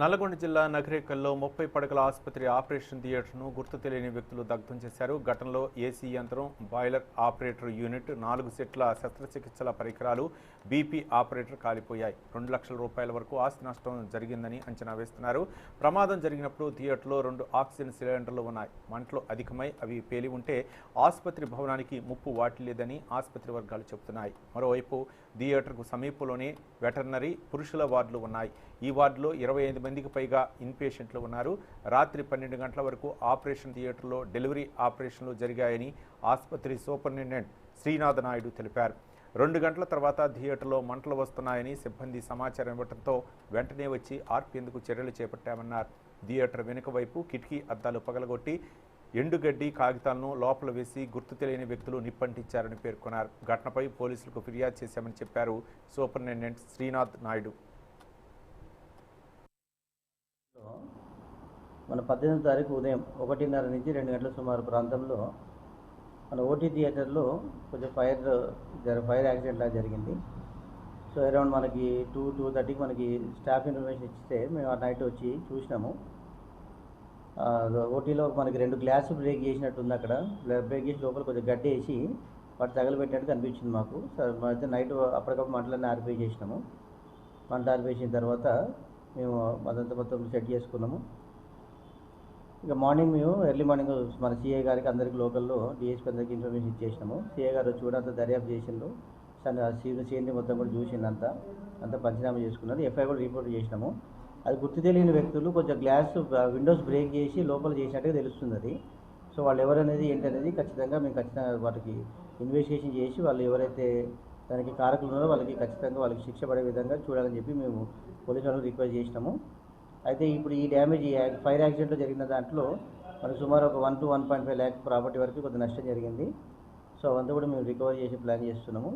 నల్లగొండ జిల్లా నగరేకల్లో ముప్పై పడకల ఆసుపత్రి ఆపరేషన్ థియేటర్ను గుర్తు తెలియని వ్యక్తులు దగ్ధం చేశారు. ఘటనలో ఏసీ యంత్రం బాయిలర్ ఆపరేటర్ యూనిట్ నాలుగు సెట్ల శస్త్రచికిత్సల పరికరాలు బీపీ ఆపరేటర్ కాలిపోయాయి. రెండు లక్షల రూపాయల వరకు ఆస్తి నష్టం జరిగిందని అంచనా వేస్తున్నారు. ప్రమాదం జరిగినప్పుడు థియేటర్లో రెండు ఆక్సిజన్ సిలిండర్లు ఉన్నాయి. మంటలు అధికమై అవి పేలి ఉంటే ఆసుపత్రి భవనానికి ముప్పు వాటిల్లేదని ఆసుపత్రి వర్గాలు చెబుతున్నాయి. మరోవైపు థియేటర్కు సమీపంలోనే వెటర్నరీ పురుషుల వార్డులు ఉన్నాయి. ఈ వార్డులో ఇరవై ఐదు మందికి పైగా ఇన్పేషెంట్లు ఉన్నారు. రాత్రి పన్నెండు గంటల వరకు ఆపరేషన్ థియేటర్లో డెలివరీ ఆపరేషన్లు జరిగాయని ఆసుపత్రి సూపరింటెండెంట్ శ్రీనాథ నాయుడు తెలిపారు. రెండు గంటల తర్వాత థియేటర్లో మంటలు వస్తున్నాయని సిబ్బంది సమాచారం ఇవ్వడంతో వెంటనే వచ్చి ఆర్పేందుకు చర్యలు చేపట్టామన్నారు. థియేటర్ వెనుక వైపు కిటికీ అద్దాలు పగలగొట్టి ఎండుగడ్డి కాగితాలను లోపల వేసి గుర్తు తెలియని వ్యక్తులు నిప్పంటించారని పేర్కొన్నారు. ఘటనపై పోలీసులకు ఫిర్యాదు చేశామని చెప్పారు సూపరింటెండెంట్ శ్రీనాథ్ నాయుడు. మన పద్దెనిమిది తారీఖు ఉదయం ఒకటిన్నర నుంచి రెండు గంటల సుమారు ప్రాంతంలో మన ఓటీ థియేటర్లో కొంచెం ఫైర్ జర ఫైర్ యాక్సిడెంట్ లాగా జరిగింది. సో అరౌండ్ మనకి టూ టూ థర్టీకి మనకి స్టాఫ్ ఇన్ఫర్మేషన్ ఇస్తే మేము ఆ నైట్ వచ్చి చూసినాము. ఓటీలో మనకి రెండు గ్లాసు బ్రేక్ చేసినట్టు ఉంది అక్కడ. బ్రేక్ చేసి లోపల కొంచెం గడ్డి వేసి వాటి తగలబెట్టినట్టు కనిపించింది మాకు. సరే అయితే నైట్ అప్పటికప్పుడు మంటలన్నీ ఆర్పే చేసినాము. మంట ఆర్పేసిన తర్వాత మేము అదంతా మొత్తం సెట్ చేసుకున్నాము. ఇక మార్నింగ్ మేము ఎర్లీ మార్నింగ్ మన సిఐ గారికి అందరికి లోకల్లో డిఎస్పీ అందరికి ఇన్ఫర్మేషన్ ఇచ్చేసినాము. సిఐ గారు వచ్చి కూడా దర్యాప్తు చేసిండు సీన్ సీన్ మొత్తం కూడా చూసిండు అంతా అంతా పంచనామా చేసుకున్నారు. ఎఫ్ఐ కూడా రిపోర్ట్ చేసినాము. అది గుర్తు తెలియని వ్యక్తులు కొంచెం గ్లాస్ విండోస్ బ్రేక్ చేసి లోపల చేసినట్టుగా తెలుస్తుంది అది. సో వాళ్ళు ఎవరనేది ఏంటనేది ఖచ్చితంగా మేము ఖచ్చితంగా వాటికి ఇన్వెస్టిగేషన్ చేసి వాళ్ళు ఎవరైతే దానికి కారకులు ఉన్నారో వాళ్ళకి ఖచ్చితంగా వాళ్ళకి శిక్ష పడే విధంగా చూడాలని చెప్పి మేము పోలీసు వాళ్ళకి రిక్వెస్ట్ చేసినాము. అయితే ఇప్పుడు ఈ డ్యామేజ్ ఈ ఫైర్ యాక్సిడెంట్లో జరిగిన దాంట్లో మనకు సుమారు ఒక one two one point five lakh property వరకు కొంత నష్టం జరిగింది. సో అవంతా కూడా మేము రికవర్ చేసి ప్లాన్ చేస్తున్నాము.